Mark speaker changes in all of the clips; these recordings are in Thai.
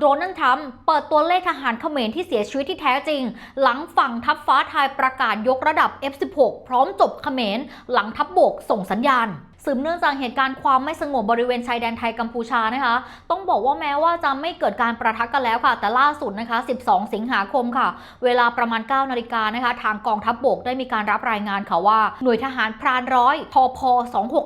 Speaker 1: โดนัลด์ทรัมป์เปิดตัวเลขทหารเขมรที่เสียชีวิตที่แท้จริง หลังฝั่งทัพฟ้าไทยประกาศยกระดับ F16 พร้อมจบเขมรหลังทัพบบกส่งสัญญาณ สืบเนื่องจากเหตุการณ์ความไม่สงบบริเวณชายแดนไทยกัมพูชานะคะ ต้องบอกว่าแม้ว่าจะไม่เกิดการประทะกันแล้วค่ะ แต่ล่าสุดนะคะ 12 สิงหาคมค่ะ เวลาประมาณ 9 นาฬิกานะคะ ทางกองทัพบบกได้มีการรับรายงานค่ะว่า หน่วยทหารพรานร้อยพพ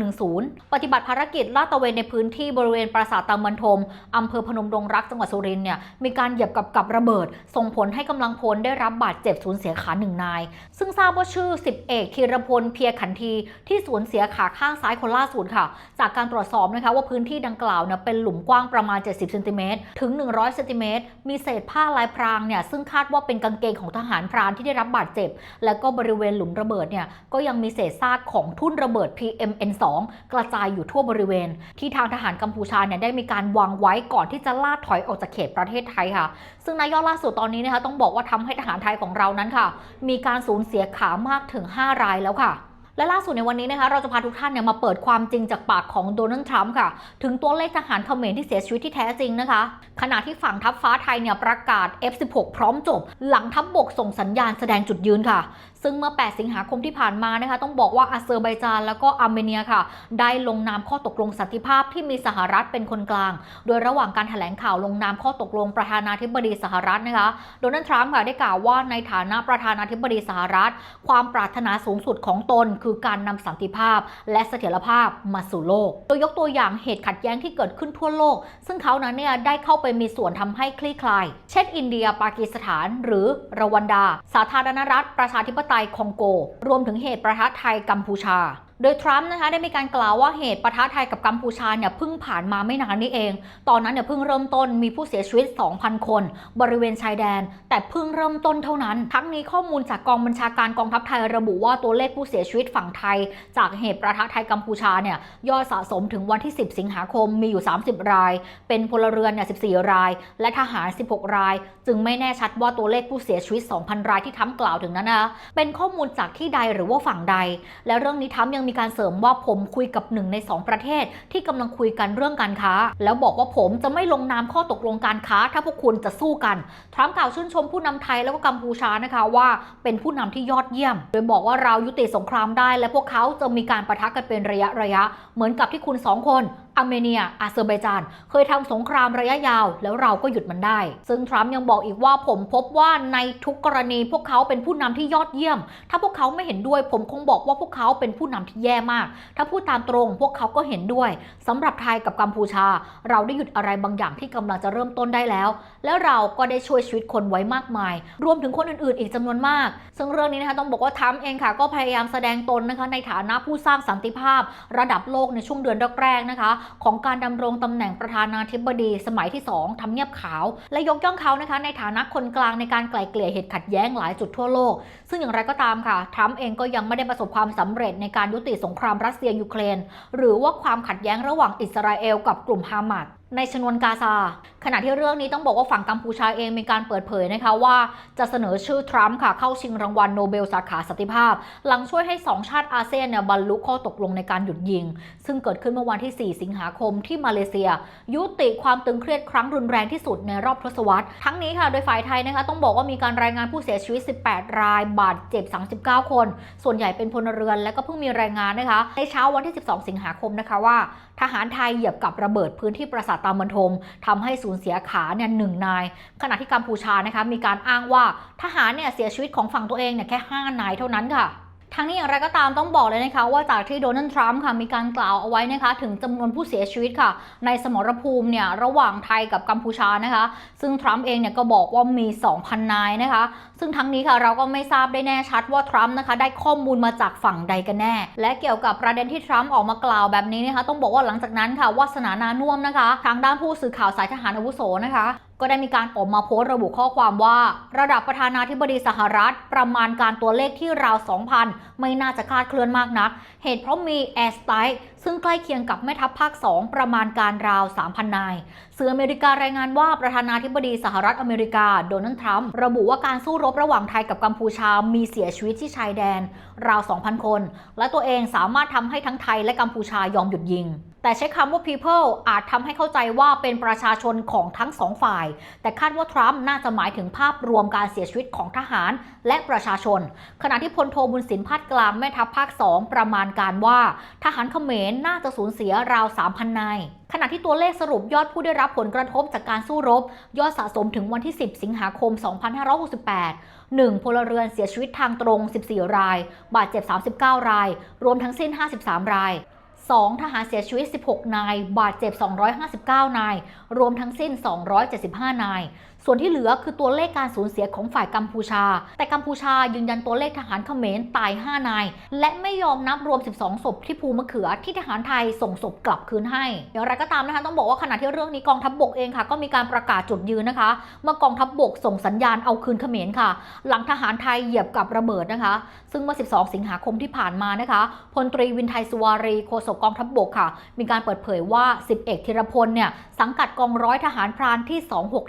Speaker 1: 2610 ปฏิบัติภารกิจลาดตระเวนในพื้นที่บริเวณปราสาทตามันทมอำเภอพนมดงรักจังหวัดสุรินทร์เนี่ยมีการเหยียบกับกับระเบิด ส่งผลให้กำลังพลได้รับบาดเจ็บสูญเสียขาหนึ่งนาย ซึ่งทราบว่าชื่อ 10 เอกธีรพลเพียขันทีที่สูญเสียขาข้างซ้ายคนล่าสุดค่ะ จากการตรวจสอบนะคะว่าพื้นที่ดังกล่าวเนี่ยเป็นหลุมกว้างประมาณ 70เซนติเมตรถึง 100เซนติเมตรมีเศษผ้าลายพรางเนี่ยซึ่งคาดว่าเป็นกางเกงของทหารพรานที่ได้รับบาดเจ็บ แล้วก็บริเวณหลุมระเบิดเนี่ยก็ยังมีเศษซากของทุ่นระเบิด PMN2 กระจายอยู่ทั่วบริเวณ ที่ทางทหารกัมพูชาเนี่ยได้มีการวางไว้ก่อนที่จะล่าถอยออกจากเขตประเทศไทยค่ะ ซึ่งนายยอดล่าสุดตอนนี้นะคะต้องบอกว่าทำให้ทหารไทยของเรานั้นค่ะ มีการสูญเสียขามากถึง 5 รายแล้วค่ะ และล่าสุดในวันนี้นะคะเราจะพาทุกท่านเนี่ยมาเปิดความจริงจากปากของโดนัลด์ทรัมป์ค่ะ ถึงตัวเลขทหารเขมรที่เสียชีวิตที่แท้จริงนะคะ ขณะที่ฝั่งทัพฟ้าไทยเนี่ยประกาศ F16 พร้อมจบ หลังทัพบบกส่งสัญญาณแสดงจุดยืนค่ะ ซึ่งเมื่อ 8 สิงหาคมที่ผ่านมานะคะ ต้องบอกว่าอาเซอร์ไบจานแล้วก็อาร์เมเนียค่ะ ได้ลงนามข้อตกลงสันติภาพที่มีสหรัฐเป็นคนกลาง โดยระหว่างการแถลงข่าวลงนามข้อตกลงประธานาธิบดีสหรัฐนะคะ โดนัลด์ทรัมป์ค่ะได้กล่าวว่าในฐานะประธานาธิบดีสหรัฐ ความปรารถนาสูงสุดของตนคือการนำสันติภาพ และเสถียรภาพมาสู่โลก โดยยกตัวอย่างเหตุขัดแย้งที่เกิดขึ้นทั่วโลก ซึ่งเขานั้นเนี่ยได้เข้าไปมีส่วนทำให้คลี่คลาย เช่น อินเดีย ปากีสถาน หรือรวันดา สาธารณรัฐ ประชาธิปไตยคองโก รวมถึงเหตุประทะไทยกัมพูชา โดยทรัมป์นะคะได้มีการกล่าวว่าเหตุปะทะไทยกับกัมพูชาเนี่ยเพิ่งผ่านมาไม่นานนี้เอง ตอนนั้นเนี่ยเพิ่งเริ่มต้นมีผู้เสียชีวิต 2,000 คน บริเวณชายแดน แต่เพิ่งเริ่มต้นเท่านั้น ทั้งนี้ข้อมูลจากกองบัญชาการกองทัพไทยระบุว่าตัวเลขผู้เสียชีวิตฝั่งไทย จากเหตุประทะไทยกัมพูชาเนี่ยยอดสะสมถึงวันที่ 10 สิงหาคมมีอยู่ 30 ราย เป็นพลเรือนเนี่ย14 ราย และทหาร 16 ราย จึงไม่แน่ชัดว่าตัวเลขผู้เสียชีวิต 2,000 รายที่ทำกล่าวถึงนั้นนะเป็นข้อมูลจากที่ใดหรือว่าฝั่งใด และเรื่องนี้ทรัมยังมีการเสริมว่าผมคุยกับหนึ่งในสองประเทศ ที่กำลังคุยกันเรื่องการค้า แล้วบอกว่าผมจะไม่ลงนามข้อตกลงการค้า ถ้าพวกคุณจะสู้กันทรัมป์กล่าวชื่นชมผู้นำไทยแล้วก็กัมพูชานะคะว่าเป็นผู้นำที่ยอดเยี่ยม โดยบอกว่าเรายุติสงครามได้ และพวกเขาจะมีการประทะกันเป็นระยะระยะ เหมือนกับที่คุณสองคน อาร์เมเนีย อาเซอร์ไบจาน เคยทำสงครามระยะยาว แล้วเราก็หยุดมันได้ ซึ่งทรัมป์ยังบอกอีกว่าผมพบว่าในทุกกรณีพวกเขาเป็นผู้นำที่ยอดเยี่ยม ถ้าพวกเขาไม่เห็นด้วย ผมคงบอกว่าพวกเขาเป็นผู้นำที่แย่มาก ถ้าพูดตามตรงพวกเขาก็เห็นด้วยสำหรับไทยกับกัมพูชา เราได้หยุดอะไรบางอย่างที่กำลังจะเริ่มต้นได้แล้ว แล้วเราก็ได้ช่วยชีวิตคนไว้มากมาย รวมถึงคนอื่นๆ อีกจำนวนมาก ซึ่งเรื่องนี้นะคะต้องบอกว่าทรัมป์เองค่ะ ก็พยายามแสดงตนนะคะในฐานะผู้สร้างสันติภาพ ระดับโลกในช่วงเดือนแรกๆนะคะของการดำรงตำแหน่งประธานาธิบดีสมัยที่ 2ทำเนียบขาว และยกย่องเขานะคะในฐานะคนกลางในการไกล่เกลี่ยเหตุขัดแย้งหลายจุดทั่วโลก ซึ่งอย่างไรก็ตามค่ะทรัมป์เองก็ยังไม่ได้ประสบความสำเร็จในการยุติสงครามรัสเซียยูเครน หรือว่าความขัดแย้งระหว่างอิสราเอลกับกลุ่มฮามาสในชนวนกาซา ขณะที่เรื่องนี้ต้องบอกว่าฝั่งกัมพูชาเองมีการเปิดเผยนะคะว่าจะเสนอชื่อทรัมป์ค่ะเข้าชิงรางวัลโนเบลสาขาสันติภาพ หลังช่วยให้ 2 ชาติอาเซียนเนี่ยบรรลุข้อตกลงในการหยุดยิง ซึ่งเกิดขึ้นเมื่อวันที่ 4 สิงหาคมที่มาเลเซีย ยุติความตึงเครียดครั้งรุนแรงที่สุดในรอบทศวรรษ ทั้งนี้ค่ะโดยฝ่ายไทยนะคะต้องบอกว่ามีการรายงานผู้เสียชีวิต 18 ราย บาดเจ็บ 39 คน ส่วนใหญ่เป็นพลเรือนและก็เพิ่งมีรายงานนะคะในเช้าวันที่ 12 สิงหาคมนะคะว่า ทหารไทยเหยียบกับระเบิดพื้นที่ปราสาทตามันทมทำให้สูญเสียขาเนี่ยหนึ่งนาย ขณะที่กัมพูชานะคะมีการอ้างว่าทหารเนี่ยเสียชีวิตของฝั่งตัวเองเนี่ยแค่ 5 นายเท่านั้นค่ะ ทั้งนี้อย่างไรก็ตามต้องบอกเลยนะคะ ว่าจากที่โดนัลด์ทรัมป์ค่ะมีการกล่าวเอาไว้นะคะ ถึงจำนวนผู้เสียชีวิตค่ะ ในสมรภูมิเนี่ยระหว่างไทยกับกัมพูชานะคะ ซึ่งทรัมป์เองเนี่ยก็บอกว่ามี 2,000 นายนะคะ ซึ่งทั้งนี้ค่ะเราก็ไม่ทราบได้แน่ชัดว่าทรัมป์นะคะ ได้ข้อมูลมาจากฝั่งใดกันแน่ และเกี่ยวกับประเด็นที่ทรัมป์ออกมากล่าวแบบนี้นะคะ ต้องบอกว่าหลังจากนั้นค่ะวาสนานานุ่มนะคะ ทางด้านผู้สื่อข่าวสายทหารอาวุโสนะคะก็ได้มีการออกมาโพสต์ระบุข้อความว่า ระดับประธานาธิบดีสหรัฐ ประมาณการตัวเลขที่ราว 2,000ไม่น่าจะคลาดเคลื่อนมากนัก เหตุเพราะมีแอร์สไตล์ซึ่งใกล้เคียงกับแม่ทัพภาค 2 ประมาณการราว 3,000 นาย สื่ออเมริการายงานว่าประธานาธิบดีสหรัฐอเมริกาโดนัลด์ทรัมป์ระบุว่าการสู้รบระหว่างไทยกับกัมพูชามีเสียชีวิตที่ชายแดน ราว 2,000 คน และตัวเองสามารถทำให้ทั้งไทยและกัมพูชายอมหยุดยิง แต่ใช้คำว่า people อาจทำให้เข้าใจว่าเป็นประชาชนของทั้งสองฝ่าย แต่คาดว่าทรัมป์น่าจะหมายถึงภาพรวมการเสียชีวิตของทหารและประชาชน ขณะที่พลโทบุญสินพาดกลางแม่ทัพภาค 2 ประมาณการว่า ทหารเขมรน่าจะสูญเสียราว 3,000 นายขณะที่ตัวเลขสรุปยอดผู้ได้รับผลกระทบจากการสู้รบ ยอดสะสมถึงวันที่ 10 สิงหาคม 2568 1. พลเรือนเสียชีวิตทางตรง 14 ราย บาดเจ็บ 39 ราย รวมทั้งสิ้น 53 ราย 2. ทหารเสียชีวิต 16 นาย บาดเจ็บ 259 นาย รวมทั้งสิ้น 275 นาย ส่วนที่เหลือคือตัวเลขการสูญเสียของฝ่ายกัมพูชา แต่กัมพูชายืนยันตัวเลขทหารเขมรตาย 5 นาย และไม่ยอมนับรวม 12 ศพที่ภูมะเขือที่ทหารไทยส่งศพกลับคืนให้อย่างไรก็ตามนะคะต้องบอกว่าขณะที่เรื่องนี้กองทัพบบกเองค่ะ ก็มีการประกาศจุดยืนนะคะ เมื่อกองทัพบบกส่งสัญญาณเอาคืนเขมรค่ะ หลังทหารไทยเหยียบกับระเบิดนะคะ ซึ่งเมื่อ 12 สิงหาคมที่ผ่านมานะคะพลตรีวินไทยสุวารีโฆษกกองทัพบบกค่ะ มีการเปิดเผยว่า 10 เอกธีรพลเนี่ยสังกัดกองร้อยทหารพรานที่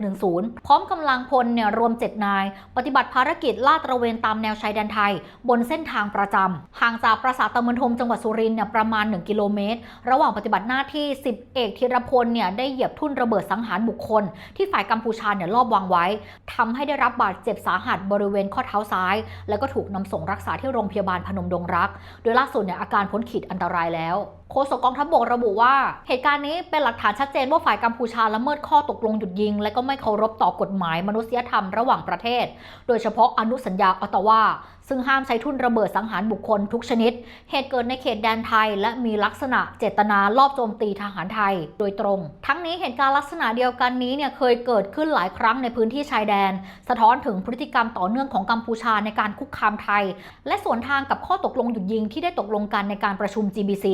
Speaker 1: 2610 พร้อมกำลังพลเนี่ยรวม 7 นาย ปฏิบัติภารกิจลาดตระเวนตามแนวชายแดนไทย บนเส้นทางประจำห่างจากปราสาทตะมนทมจังหวัดสุรินทร์เนี่ยประมาณ 1 กิโลเมตร ระหว่างปฏิบัติหน้าที่ 10 เอกธีรพลเนี่ยได้เหยียบทุ่นระเบิดสังหารบุคคล ที่ฝ่ายกัมพูชาเนี่ยลอบวางไว้ทำให้ได้รับบาดเจ็บสาหัสบริเวณข้อเท้าซ้าย แล้วก็ถูกนำส่งรักษาที่โรงพยาบาลพนมดงรัก โดยล่าสุดเนี่ยอาการพ้นขีดอันตรายแล้ว โฆษกกองทัพบกระบุว่า เหตุการณ์นี้เป็นหลักฐานชัดเจนว่าฝ่ายกัมพูชาละเมิดข้อตกลงหยุดยิง และก็ไม่เคารพต่อกฎหมายมนุษยธรรมระหว่างประเทศ โดยเฉพาะอนุสัญญาออตตาวาซึ่งห้ามใช้ทุนระเบิดสังหารบุคคลทุกชนิด เหตุเกิดในเขตแดนไทย และมีลักษณะเจตนาลอบโจมตีทหารไทย โดยตรง ทั้งนี้เหตุการณ์ลักษณะเดียวกันนี้เนี่ยเคยเกิดขึ้นหลายครั้งในพื้นที่ชายแดน สะท้อนถึงพฤติกรรมต่อเนื่องของกัมพูชาในการคุกคามไทย และสวนทางกับข้อตกลงหยุดยิงที่ได้ตกลงกันในการประชุม GBC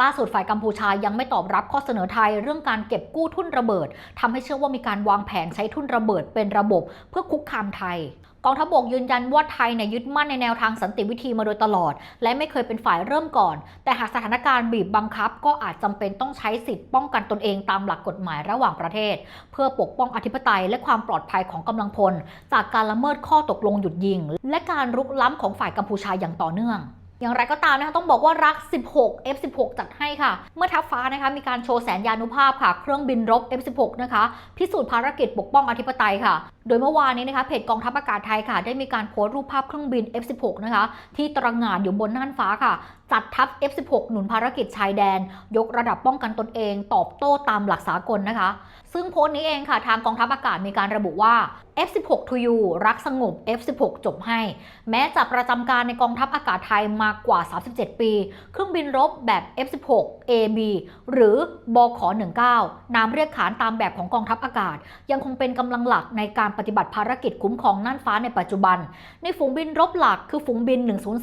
Speaker 1: ล่าสุดฝ่ายกัมพูชายังไม่ตอบรับข้อเสนอไทยเรื่องการเก็บกู้ทุนระเบิดทำให้เชื่อว่ามีการวางแผนใช้ทุนระเบิดเป็นระบบเพื่อคุกคามไทยกองทัพบกยืนยันว่าไทยเนี่ยยึดมั่นในแนวทางสันติวิธีมาโดยตลอด และไม่เคยเป็นฝ่ายเริ่มก่อน แต่หากสถานการณ์บีบบังคับ ก็อาจจำเป็นต้องใช้สิทธิ์ป้องกันตนเองตามหลักกฎหมายระหว่างประเทศ เพื่อปกป้องอธิปไตยและความปลอดภัยของกำลังพล จากการละเมิดข้อตกลงหยุดยิง และการรุกล้ำของฝ่ายกัมพูชาอย่างต่อเนื่อง อย่างไรก็ตามนะคะต้องบอกว่ารัก 16 F16 จัดให้ค่ะ เมื่อทัพฟ้านะคะมีการโชว์แสนยานุภาพค่ะ เครื่องบินรบ F16 นะคะ พิสูจน์ภารกิจปกป้องอธิปไตยค่ะ โดยเมื่อวานนี้นะคะเพจกองทัพอากาศไทยค่ะ ได้มีการโพสต์รูปภาพเครื่องบิน F16 นะคะ ที่ตระหง่านอยู่บนน่านฟ้าค่ะ จัดทัพ F16 หนุนภารกิจชายแดน ยกระดับป้องกันตนเอง ตอบโต้ตามหลักสากลนะคะ ซึ่งโพสต์นี้เองค่ะ ทางกองทัพอากาศมีการระบุว่า F16 to you รักสงบ F16 จบให้ แม้จะประจำการในกองทัพอากาศไทยมากกว่า 37 ปี เครื่องบินรบแบบ F16 AB หรือบข19นามเรียกขานตามแบบของกองทัพอากาศ ยังคงเป็นกำลังหลักในการปฏิบัติภารกิจคุ้มครองน่านฟ้าในปัจจุบัน ในฝูงบินรบหลักคือฝูงบิน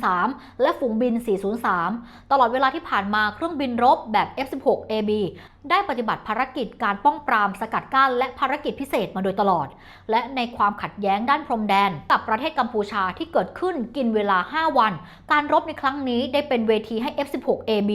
Speaker 1: 103 และฝูงบิน 403ตลอดเวลาที่ผ่านมาเครื่องบินรบแบบ F16 AB ได้ปฏิบัติภารกิจการป้องปรามสกัดกั้นและภารกิจพิเศษมาโดยตลอด และในความขัดแย้งด้านพรมแดน กับประเทศกัมพูชาที่เกิดขึ้นกินเวลา 5 วัน การรบในครั้งนี้ได้เป็นเวทีให้ F16AB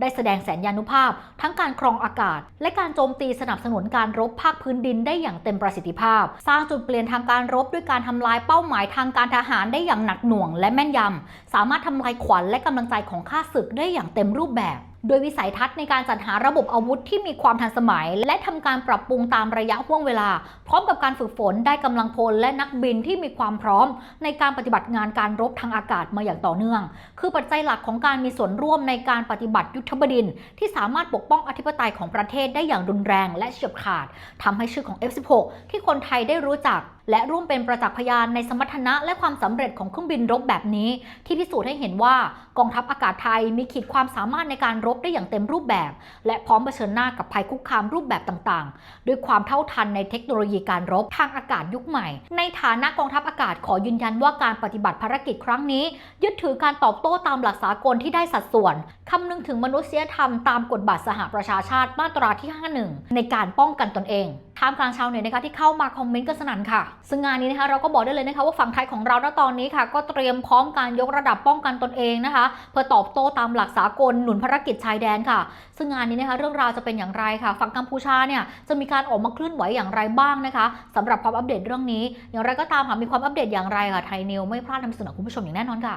Speaker 1: ได้แสดงแสนยานุภาพ ทั้งการครองอากาศ และการโจมตีสนับสนุนการรบภาคพื้นดินได้อย่างเต็มประสิทธิภาพ สร้างจุดเปลี่ยนทางการรบด้วยการทำลายเป้าหมายทางการทหารได้อย่างหนักหน่วงและแม่นยำสามารถทำลายขวัญและกำลังใจของข้าศึกได้อย่างเต็มรูปแบบโดยวิสัยทัศน์ในการจัดหาระบบอาวุธที่มีความทันสมัย และทำการปรับปรุงตามระยะห่วงเวลา พร้อมกับการฝึกฝนได้กำลังพลและนักบินที่มีความพร้อม ในการปฏิบัติงานการรบทางอากาศมาอย่างต่อเนื่อง คือปัจจัยหลักของการมีส่วนร่วมในการปฏิบัติยุทธบดินทร์ที่สามารถปกป้องอธิปไตยของประเทศได้อย่างรุนแรงและเฉียบขาดทำให้ชื่อของ F16 ที่คนไทยได้รู้จัก และร่วมเป็นประจักษ์พยานในสมรรถนะและความสำเร็จของเครื่องบินรบแบบนี้ ที่พิสูจน์ให้เห็นว่ากองทัพอากาศไทยมีขีดความสามารถในการรบได้อย่างเต็มรูปแบบ และพร้อมเผชิญหน้ากับภัยคุกคามรูปแบบต่างๆ ด้วยความเท่าทันในเทคโนโลยีการรบทางอากาศยุคใหม่ ในฐานะกองทัพอากาศขอยืนยันว่าการปฏิบัติภารกิจครั้งนี้ ยึดถือการตอบโต้ตามหลักสากลที่ได้สัดส่วนคำนึงถึงมนุษยธรรมตามกฎบัตรสหประชาชาติมาตราที่ 51 ในการป้องกันตนเองท่ามกลางชาวเน็ตนะคะที่เข้ามาคอมเมนต์กันสนั่นค่ะ ซึ่งงานนี้นะคะเราก็บอกได้เลยนะคะว่าฝั่งไทยของเราณตอนนี้ค่ะ ก็เตรียมพร้อมการยกระดับป้องกันตนเองนะคะ เพื่อตอบโต้ตามหลักสากลหนุนภารกิจชายแดนค่ะ ซึ่งงานนี้นะคะเรื่องราวจะเป็นอย่างไรค่ะ ฝั่งกัมพูชาเนี่ยจะมีการออกมาเคลื่อนไหวอย่างไรบ้างนะคะสำหรับความอัปเดตเรื่องนี้ อย่างไรก็ตามค่ะมีความอัปเดตอย่างไรค่ะไทยนิวไม่พลาดนำเสนอคุณผู้ชมอย่างแน่นอนค่ะ